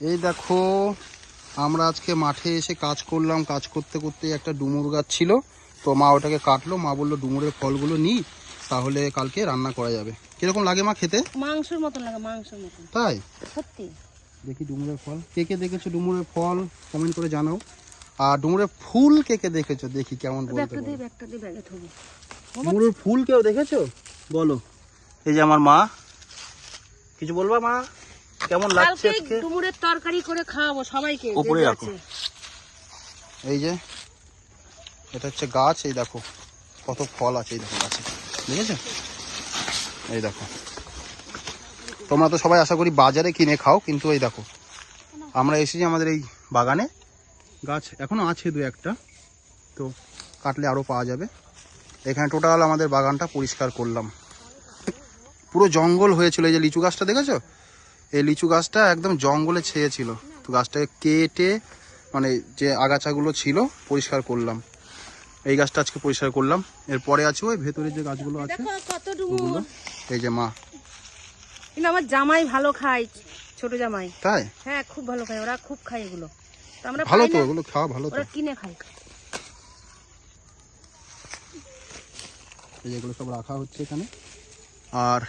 এই দেখো আমরা আজকে মাঠে এসে কাজ করলাম। কাজ করতে করতে একটা ডুমুর গাছ ছিল। তো মা ওটাকে কাটলো। মা বলল ডুমুরের ফলগুলো নিই তাহলে কালকে রান্না করা যাবে। কীরকম লাগে মা খেতে? মাংসের মতন লাগে মাংসের মতন। তাই? সত্যি। দেখি ডুমুরের ফল। কে কে দেখেছ ডুমুরের ফল? কমেন্ট করে জানাও। আর ডুমুরের ফুল কে কে দেখেছ? দেখি কেমন বলতে ডুমুরের ফুল কেউ দেখেছ? বলো। এই যে আমার মা। কিছু বলবা মা? কেমন লাগছে আজকে? ডুমুরের তরকারি করে খাওয়াবো সবাইকে যে রাখো। এই যে এটা হচ্ছে গাছ এই দেখো কত ফল আছে এই দেখো গাছে। দেখেছ? এই দেখো। তোমরা তো সবাই আশা করি বাজারে কিনে খাও কিন্তু এই দেখো আমরা এসেছি আমাদের এই বাগানে। গাছ এখনও আছে দু একটা তো কাটলে আরও পাওয়া যাবে। এখানে টোটাল আমাদের বাগানটা পরিষ্কার করলাম। পুরো জঙ্গল হয়েছিল এই যে লিচু গাছটা দেখেছ? এই লিচু গাছটা একদম জঙ্গলে ছেয়েছিল। তো গাছটাকে কেটে মানে যে আগাছাগুলো ছিল পরিষ্কার করলাম। এই গাছটা আজকে পরিষ্কার করলাম। এরপরে আছে ওই ভেতরে যে গাছগুলো আছে এই যে মা। কিন্তু আমার জামাই ভালো খায় ছোট জামাই। তাই? হ্যাঁ খুব ভালো খায়। ওরা খুব খায় এগুলো। আমরা ভালো তো না, ওগুলো খাওয়া ভালো ওরা কিনে খায়। এই যেগুলো সব রাখা হচ্ছে এখানে। আর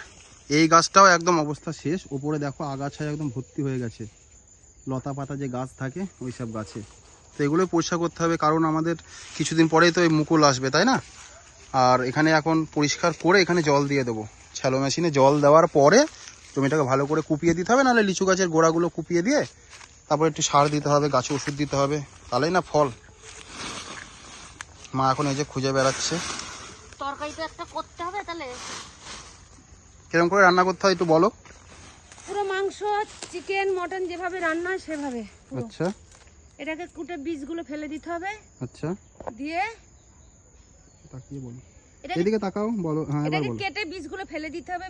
এই গাছটাও একদম অবস্থা শেষ। উপরে দেখো আগাছায় একদম ভর্তি হয়ে গেছে। লতা পাতা যে গাছ থাকে, ওই সব গাছে। তো এগুলোই পরিষ্কার করতে হবে, কারণ আমাদের কিছুদিন পরেই তো এই মুকুল আসবে, তাই না? আর এখানে এখন পরিষ্কার করে এখানে জল দিয়ে দেবো। শ্যালো মেশিনে জল দেওয়ার পরে জমিটাকে ভালো করে কুপিয়ে দিতে হবে, নাহলে লিচু গাছের গোড়াগুলো কুপিয়ে দিয়ে তারপর একটু সার দিতে হবে, গাছে ওষুধ দিতে হবে। তাহলেই না ফল। মা এখন এই যে খুঁজে বেড়াচ্ছে। একটা করতে হবে তাহলে? কীরকম করে রান্না করতে হয় একটু বলো? পুরো মাংস চিকেন মটন যেভাবে রান্না হয় সেভাবে। আচ্ছা। এটাকে কুটে বীজগুলো ফেলে দিতে হবে। আচ্ছা। দিয়ে তাকিয়ে বলো? এদিকে তাকাও বলো হ্যাঁ এবার এটাকে বলো। কেটে বীজগুলো ফেলে দিতে হবে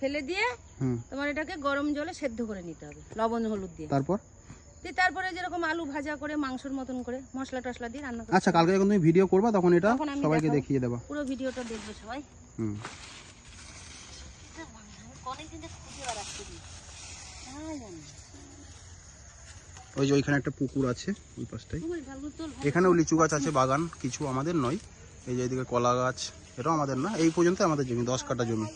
ফেলে দিয়ে হুম। তোমার এটাকে গরম জলে সেদ্ধ করে নিতে হবে লবণ হলুদ দিয়ে। তারপর? দিয়ে তারপরে যেরকম আলু ভাজা করে মাংসের মতন করে মশলা টশলা দিয়ে রান্না আচ্ছা কালকে যখন তুমি ভিডিও করবা তখন এটা সবাইকে দেখিয়ে দেবা। পুরো ভিডিওটা দেখবে সবাই। হুম। ওই যে ওইখানে একটা পুকুর আছে ওই পাশটাই। এখানেও লিচু গাছ আছে বাগান কিছু আমাদের নয়। এই যে এদিকে কলা গাছ এটাও আমাদের না এই পর্যন্ত আমাদের জমি দশ কাটা জমি।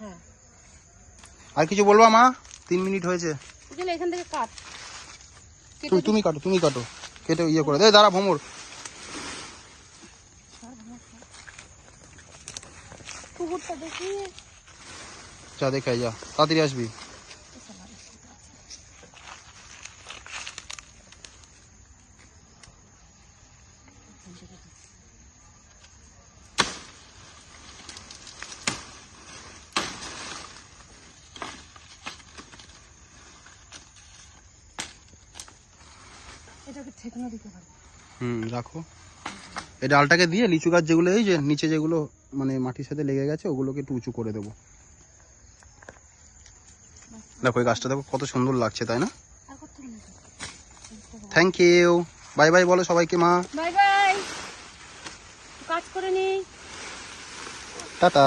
হ্যাঁ। আর কিছু বলবা মা? তিন মিনিট হয়েছে। এখান থেকে কাট। তুমি তুমি কাটো তুমি কাটো। কেটে ইয়ে করে দে দাঁড়া ভোমর। পুকুরটা দেখি যা দেখে যা তাড়াতাড়ি আসবি এটাকে ঠেকানো দিতে পারবে হুম রাখো এই ডালটাকে দিয়ে লিচু গাছ যেগুলো এই যে নিচে যেগুলো মানে মাটির সাথে লেগে গেছে ওগুলোকে একটু উঁচু করে দেবো। দেখো এই গাছটা দেখো কত সুন্দর লাগছে তাই না? থ্যাংক ইউ বাই বাই বলো সবাইকে মা। বাই বাই কাজ করে নি। টাটা।